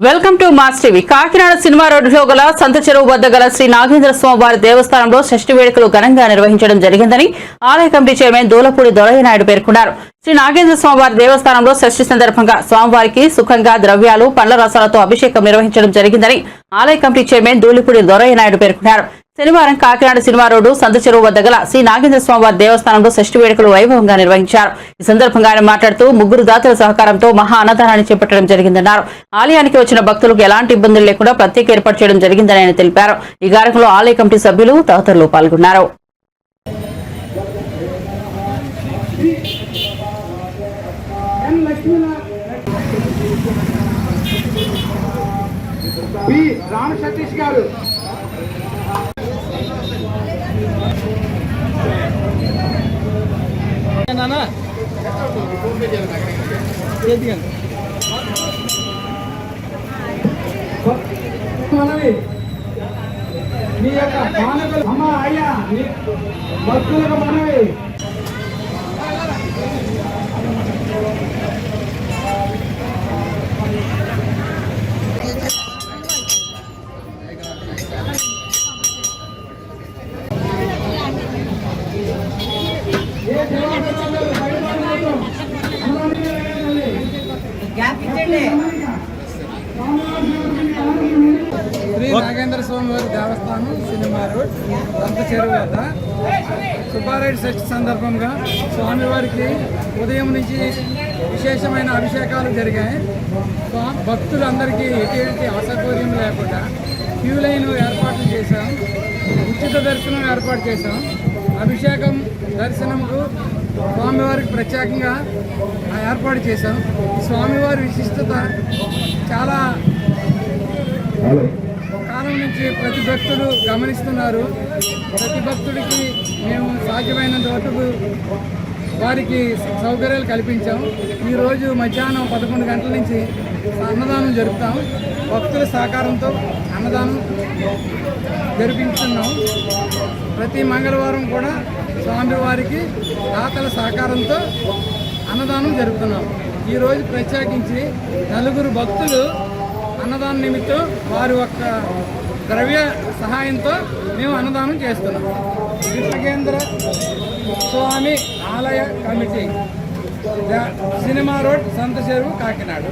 Welcome to mass TV. Kakinada cinema రోడ్డులో గల సంత చెరువు వద్ద గల శ్రీ నాగేంద్ర స్వామి వారి దేవస్థానంలో షష్ఠి వేడుకలు ఘనంగా నిర్వహించడం జరిగిందని ఆలయ కమిటీ చైర్మన్ దూలపూడి దొరయ్య నాయుడు పేర్కొన్నారు. శ్రీ నాగేంద్ర స్వామివారి దేవస్థానంలో షష్ఠి సందర్భంగా స్వామివారికి సుఖంగా ద్రవ్యాలు పండ్ల రసాలతో అభిషేకం నిర్వహించడం జరిగిందని ఆలయ కమిటీ చైర్మన్ దూలిపూడి దొరయ్య నాయుడు పేర్కొన్నారు. శనివారం కాకినాడ సినిమా రోడ్డు సంత చెరువు వద్ద గల శ్రీ నాగేంద్ర దేవస్థానంలో షష్ఠి వేడుకలు వైభవంగా నిర్వహించారు. ఈ సందర్భంగా ఆయన మాట్లాడుతూ ముగ్గురు దాతల సహకారంతో మహా అన్నదానాన్ని చేపట్టడం జరిగిందన్నారు. ఆలయానికి వచ్చిన భక్తులకు ఎలాంటి ఇబ్బందులు లేకుండా ప్రత్యేక ఏర్పాటు చేయడం జరిగిందని ఆయన తెలిపారు. ఈ కార్యక్రమంలో ఆలయ కమిటీ సభ్యులు తదితరులు పాల్గొన్నారు. బి రామ సతీష్ మనవి మీ యొక్క మానవులు అమ్మ అయ్యా. భక్తులకు మనవి. నాగేంద్ర స్వామి వారి దేవస్థానం సినిమా రోడ్ రంత చెరువు వద్ద. సుబ్బారెడ్డి షష్ఠి సందర్భంగా స్వామివారికి ఉదయం నుంచి విశేషమైన అభిషేకాలు జరిగాయి. భక్తులందరికీ ఎటువంటి అసౌకర్యం లేకుండా క్యూ లైన్ ఏర్పాట్లు చేశాం. ఉచిత దర్శనం ఏర్పాటు చేశాం. అభిషేకం దర్శనంకు స్వామివారికి ప్రత్యేకంగా ఏర్పాటు చేశాం. స్వామివారి విశిష్టత చాలా కాలం నుంచి ప్రతి భక్తులు గమనిస్తున్నారు. ప్రతి భక్తుడికి మేము సాధ్యమైనంత వరకు వారికి సౌకర్యాలు కల్పించాం. ఈరోజు మధ్యాహ్నం పదకొండు గంటల నుంచి అన్నదానం జరుపుతాం. భక్తుల సహకారంతో అన్నదానం జరిపించున్నాం ప్రతి మంగళవారం కూడా స్వామివారికి దాతల సహకారంతో అన్నదానం జరుపుతున్నాం. ఈరోజు ప్రత్యేకించి నలుగురు భక్తులు అన్నదాన నిమిత్తం వారి యొక్క ద్రవ్య సహాయంతో మేము అన్నదానం చేస్తున్నాం. విశ్వకేంద్ర స్వామి ఆలయ కమిటీ సినిమా రోడ్ సంత చెరువు కాకినాడ.